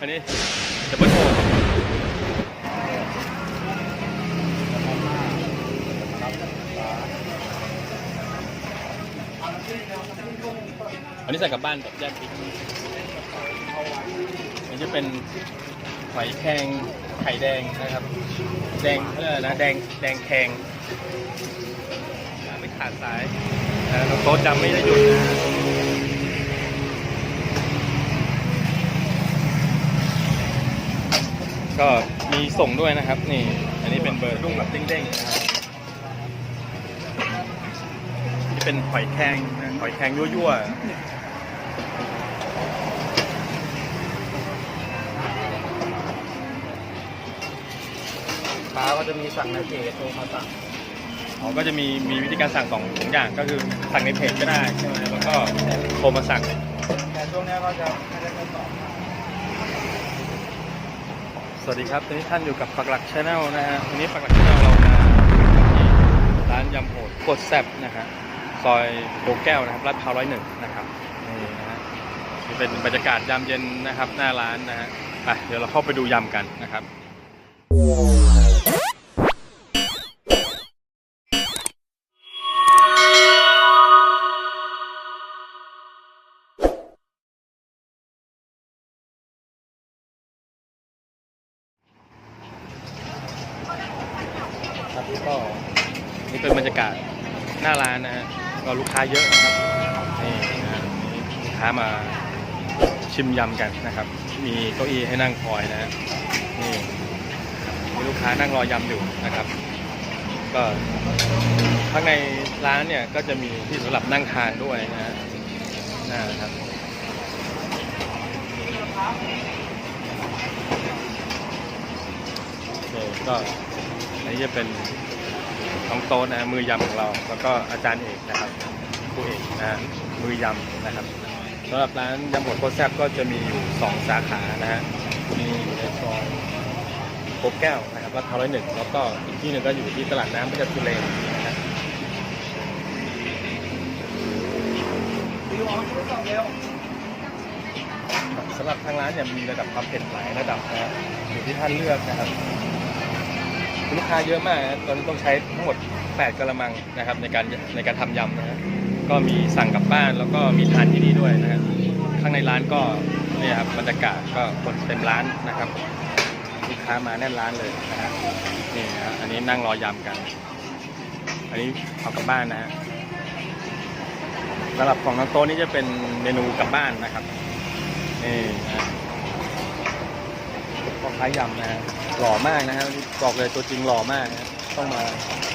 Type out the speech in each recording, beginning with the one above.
อันนี้ดับเบิลโทอันนี้ใส่กลับบ้านแบบแยกพริกอันนี้จะเป็นหอยแครงไข่แดงนะครับ แดงเขาเรียกอนะแดงแดงแคงไม่ขาดสายนะน้องโต๊ะจำไม่ได้หยุดนะ ก็มีส่งด้วยนะครับ นี่ อันนี้เป็นเบอร์รุ่งแบบเด้งๆนะครับนี่เป็นหอยแครงนะหอยแครงยั่วๆค้าก็จะมีสั่งในเพจโทรมาสั่งอ๋อก็จะมีมีวิธีการสั่งสองสองอย่างก็คือสั่งในเพจก็ได้ใช่ไหมแล้วก็โทรมาสั่งแต่ช่วงนี้ก็จะไม่ได้ทดสอบ ส วัสดีครับตอนนี้ท่านอยู่กับปักหลักชาแนลนะฮะวันนี้ปักหลักชาแนลเรามาที่ร้านยำโหดโคตรแซ่บนะฮะซอยโบแก้วนะครับลาดพร้าวร้อยหนึ่งนะครับนี่นะฮะนี่เป็นบรรยากาศยามเย็นนะครับ หน้าร้านนะฮะไปเดี๋ยวเราเข้าไปดูยำกันนะครับครับ ชิมยำกันนะครับ มีเก้าอี้ให้นั่งคอยนะฮะนี่มีลูกค้านั่งรอยำอยู่นะครับ ก็ข้างในร้านเนี่ยก็จะมีที่สำหรับนั่งทานด้วยนะฮะนะครับโอเคก็อันนี้จะเป็นน้องโต๊ะนะมือยำของเรา แล้วก็อาจารย์เอกนะครับผู้เอกนะฮะมือยำนะครับ สำหรับร้านยำหมดโคตรแซ่บก็จะมีอยู่สองสาขานะฮะ มีอยู่ในซอยโคแก้วนะครับลาดพร้าร้อยหนึ่งแล้วก็อีกที่หนึ่งก็อยู่ที่ตลาดน้ำพระจันทร์เลนนะครับสำหรับทางร้านเนี่ยมีระดับความเผ็ดหลายระดับนะฮะอยู่ที่ท่านเลือกนะครับลูกค้าเยอะมากนะตอนนี้ต้องใช้ทั้งหมด 8กระมังนะครับในการในการทำยำนะฮะ ก็มีสั่งกลับบ้านแล้วก็มีทานที่นี่ด้วยนะฮะข้างในร้านก็เนี่ยครับบรรยากาศก็คนเต็มร้านนะครับลูกค้ามาแน่นร้านเลยนะฮะนี่นะฮะอันนี้นั่งรอยำกัน อันนี้เอากลับบ้านนะฮะสำหรับของน้องโตนี่จะเป็นเมนูกลับบ้านนะครับนี่นะพ่อค้ายำนะฮะหล่อมากนะฮะบอกเลยตัวจริงหล่อมากนะต้องมา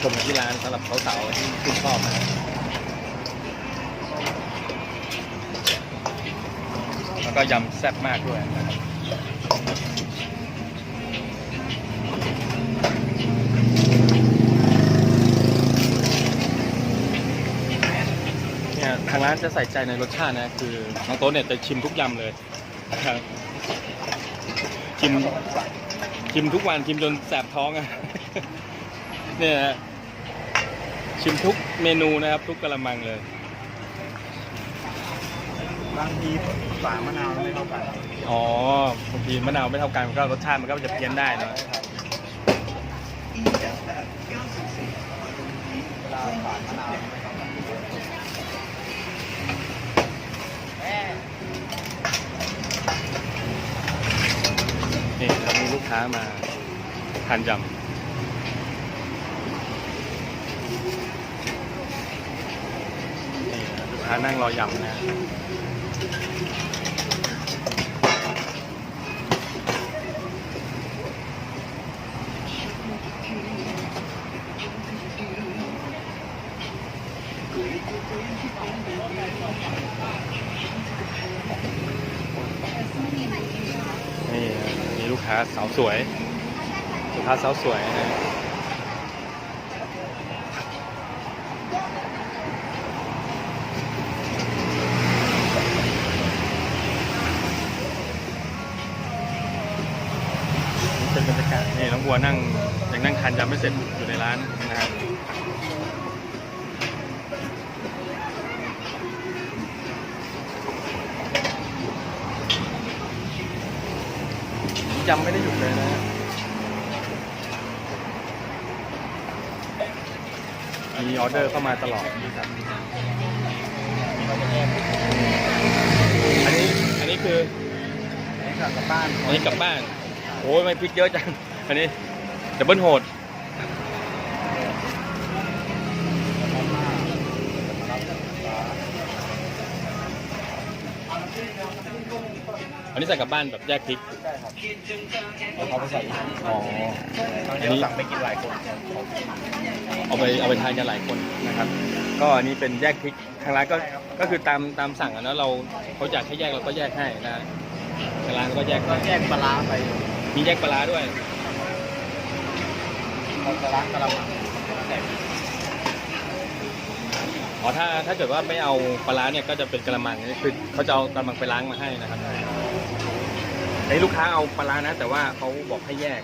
ชมที่ร้านสำหรับสาวๆที่ชื่นชอบนะ แล้วก็ยำแซ่บมากด้วยนะครับเนี่ยทางร้านจะใส่ใจในรสชาตินะ คือน้องโต๊ะเนี่ยจะชิมทุกยำเลยนะครับชิมชิมทุกวันชิมจนแสบท้องอะเนี่ยชิมทุกเมนูนะครับ ทุกกระมังเลย บางทีฝามะนาวไม่เท่ากันอ๋อบางทีมะนาวไม่เท่ากันก็รสชาติมันก็จะเพี้ยนได้เนอะเวลาฝามะนาวไม่เท่ากันนี่แล้วมีลูกค้ามาทานยำนี่ลูกค้านั่งรอยำนะ นี่นะมีลูก ค้าสาวสวยลูกค้าสาวสวยนะเป็นบรรยากาศนี่น้องวัวนั่งยังนั่งทานยำไม่เสร็จอยู่ในร้านนะครับ ยำไม่ได้หยุดเลยนะฮะมีออเดอร์เข้ามาตลอดนะครับ อันนี้อันนี้คืออันนี้กลับกลับบ้านอันนี้กลับบ้าน โอ้ยไม่พริกเยอะจัง อันนี้ดับเบิลโหด อันนี้ใส่กลับบ้านแบบแยกพริก ใช่ครับแล้วเขาไปใส่อีกอ๋อบางทีเราสั่งไปกินหลายคนเอาไปเอาไปทานกันหลายคนนะครับ ก็อันนี้เป็นแยกพริกทางร้านก็ก็คือตามตามสั่งอะนะเราเขาอยากให้แยกเราก็แยกให้นะทางร้านก็แยกก็ให้แยกปลาร้าไปมีแยกปลาร้าด้วยเราจะล้างกระมังใส่อ๋อถ้าถ้าเกิดว่าไม่เอาปลาร้าเนี่ยก็จะเป็นกระมังนี่คือเขาจะเอากระมังไปล้างมาให้นะครับ ไอ้ลูกค้าเอาปลาร้านะ แต่ว่าเขาบอกให้แยก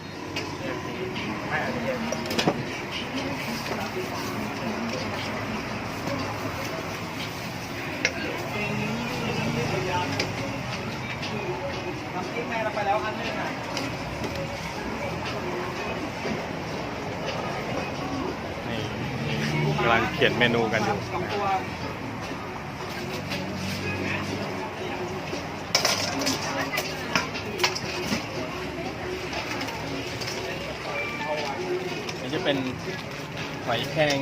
ไม่อาจจะแยกน้ำพริกแม่เราไปแล้วอันนึงอะนี่กำลังเขียนเมนูกันอยู่สองตัว เป็นหอยแครง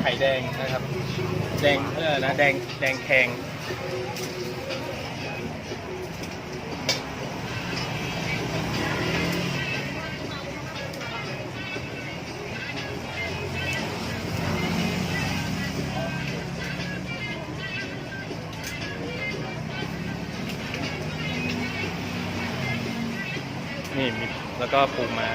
ไข่แดงนะครับ แดงเออนะแดงแดงแคงนี่มีแล้วก็ปูม้า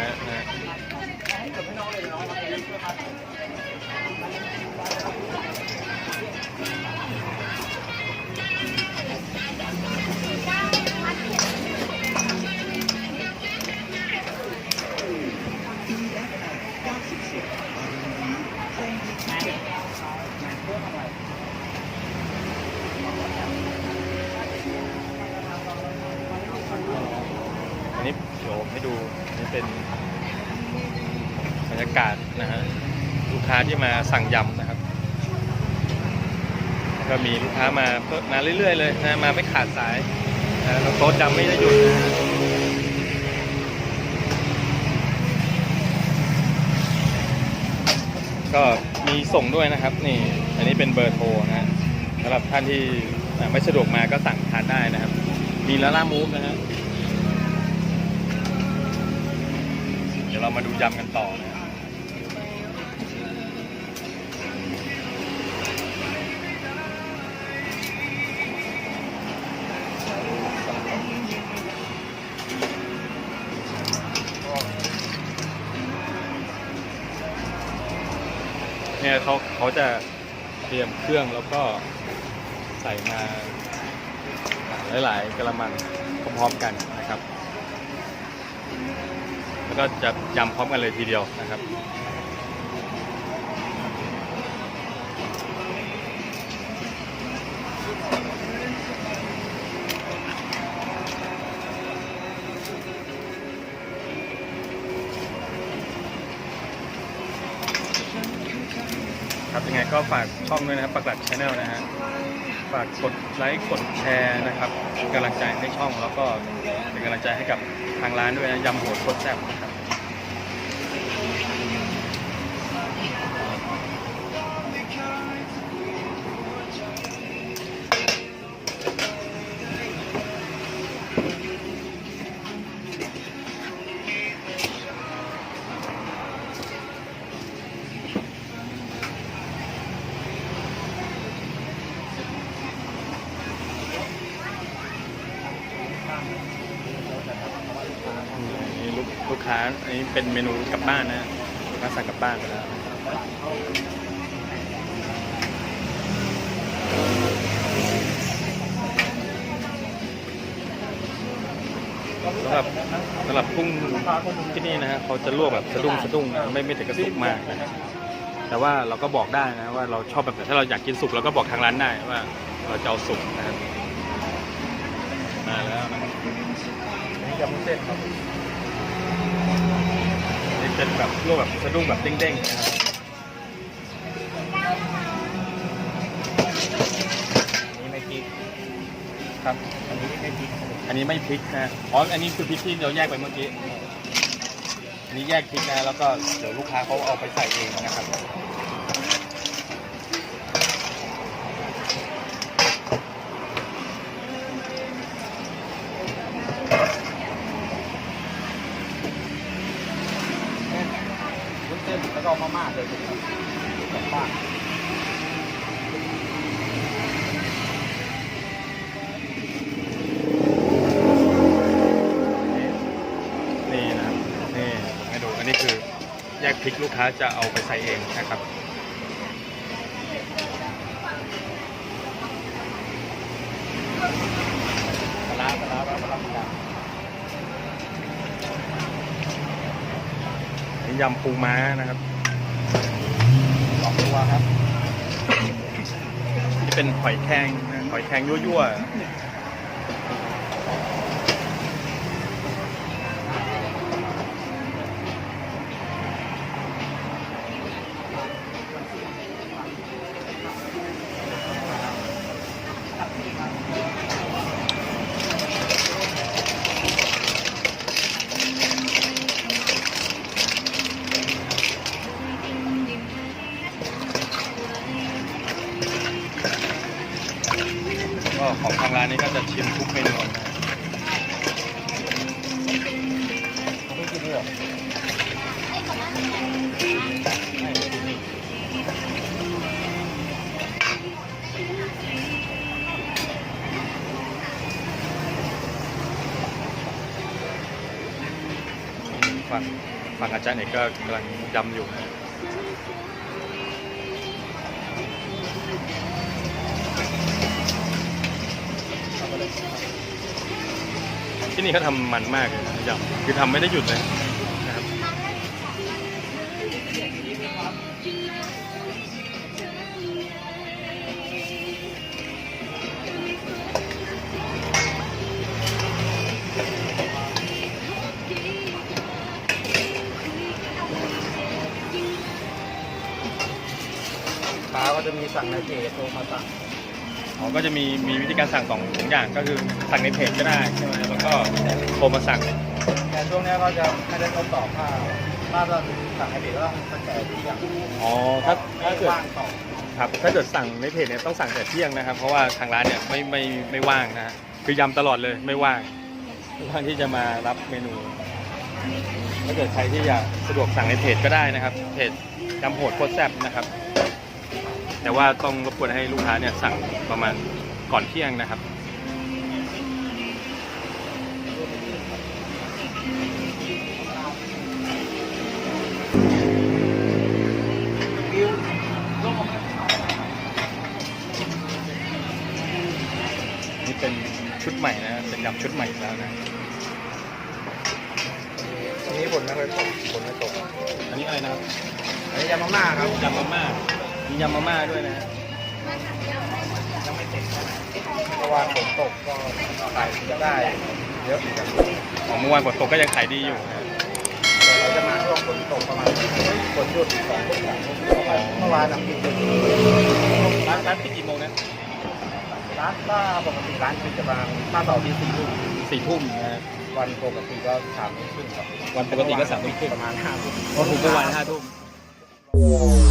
นะฮะลูกค้าที่มาสั่งยำนะครับ ก็มีลูกค้ามาเพิ่มมาเรื่อยๆเลยนะมาไม่ขาดสายนะโต๊ะจำไม่ได้หยุดนะก็มีส่งด้วยนะครับนี่อันนี้เป็นเบอร์โทรนะฮะสำหรับท่านที่ไม่สะดวกมาก็สั่งทานได้นะครับ มีลาล่ามูฟนะฮะเดี๋ยวเรามาดูยำกันต่อนะครับ เครื่องแล้วก็ใส่มาหลาย ๆกระมังพร้อมๆกันนะครับ แล้วก็จะยำพร้อมกันเลยทีเดียวนะครับ ครับยังไง ก็ฝากช่องด้วยนะครับปักหลักชาแนลนะฮะฝากกดไลค์กดแชร์นะครับเป็นกำลังใจให้ช่องแล้วก็เป็นกำลังใจให้กับทางร้านด้วยนะยำโหดโคตรแซ่บนะครับ ลูกค้าอันนี้เป็นเมนูกลับบ้านนะลูกค้าสั่งกลับบ้านไปแล้วสำหรับสำหรับกุ้งที่นี่นะฮะเขาจะลวกแบบสะดุ้งสะดุ้งนะไม่ไม่ถึงกระสุกมากนะแต่ว่าเราก็บอกได้นะว่าเราชอบแบบไหนถ้าเราอยากกินสุกเราก็บอกทางร้านได้ว่า เราจะเอาสุกนะครับมาแล้วนะนนี้ยำเส้นครับ จนแบบลวกแบบสะดุ้งแบบเด้งๆนะครับนี่ไม่พริกครับ อันนี้ไม่พริก อันนี้ไม่พริกนะอ๋ออันนี้คือพริกที่เราแยกไปเมื่อกี้อันนี้แยกพริกนะแล้วก็เดี๋ยวลูกค้าเขาเอาไปใส่เองนะครับ วุ้นเส้นแล้วก็ มาม่าเลยครับสองบ้านนี่นะครับนี่ผมให้ดูอันนี้คือแยกพริกลูกค้าจะเอาไปใส่เองนะครับปลาร้าปลาร้าปลาร้าปลาร้านี่ยำปูม้านะครับ ครับ นี่เป็นหอยแครงนะหอยแครงยั่วๆ ของทางร้านนี้ก็จะชิมทุกเมนูนะไม่กินเลยเหรอไม่กินนี่ฝั่งฝั่งอาจารย์เอกก็กำลังยำอยู่ ที่นี่เขาทำมันมากเลยนะยำคือทำไม่ได้หยุดเลยนะครับปลาก็จะมีสั่งในเพจโทรมาสั่ง อ๋อก็จะมีมีวิธีการสั่งสองสองอย่างก็คือสั่งในเพจก็ได้ใช่ไหมแล้วก็โทรมาสั่ง แต่ช่วงเนี้ยก็จะไม่ได้ทดสอบถ้าถ้าเราสั่งในเพจก็ต้องตั้งแต่ที่อย่างอ๋อถ้าถ้าเกิด ว่างต่อครับถ้าเกิดสั่งในเพจเนี่ยต้องสั่งแต่เที่ยงนะครับ เพราะว่าทางร้านเนี่ยไม่ไม่ไม่ว่างนะฮะคือยำตลอดเลยไม่ว่างไม่ว่างที่จะมารับเมนู ถ้าเกิดใครที่อยากสะดวกสั่งในเพจก็ได้นะครับ เพจยำโหดโคตรแซ่บนะครับ แต่ว่าต้องรบกวนให้ลูกค้าเนี่ยสั่งประมาณก่อนเที่ยงนะครับ นี่เป็นชุดใหม่นะเป็นยำชุดใหม่อีกแล้วนะอันนี้ฝนไม่ค่อยตกฝนไม่ตก อันนี้อะไรนะครับ อันนี้ยำมาม่าครับยำมาม่า มียำมาม่าด้วยนะฮะยังไม่ติดเพราะว่าฝนตกก็ขายจะได้เยอะเหมือนกันของเมื่อวานฝนตกก็ยังขายดีอยู่นะแต่เราจะมาช่วงฝนตกประมาณฝนหยุดสองทุ่มสามทุ่มเมื่อวานน้ำปิดเลยร้านร้านปิดกี่โมงนะร้านป้าปกติร้านปิดจะประมาณป้าเสาร์ที่สี่ทุ่มสี่ทุ่มนะฮะวันปกติก็สามทุ่มครึ่งครับวันปกติก็สามทุ่มครึ่งประมาณห้าทุ่มพอถูกก็วันห้าทุ่มค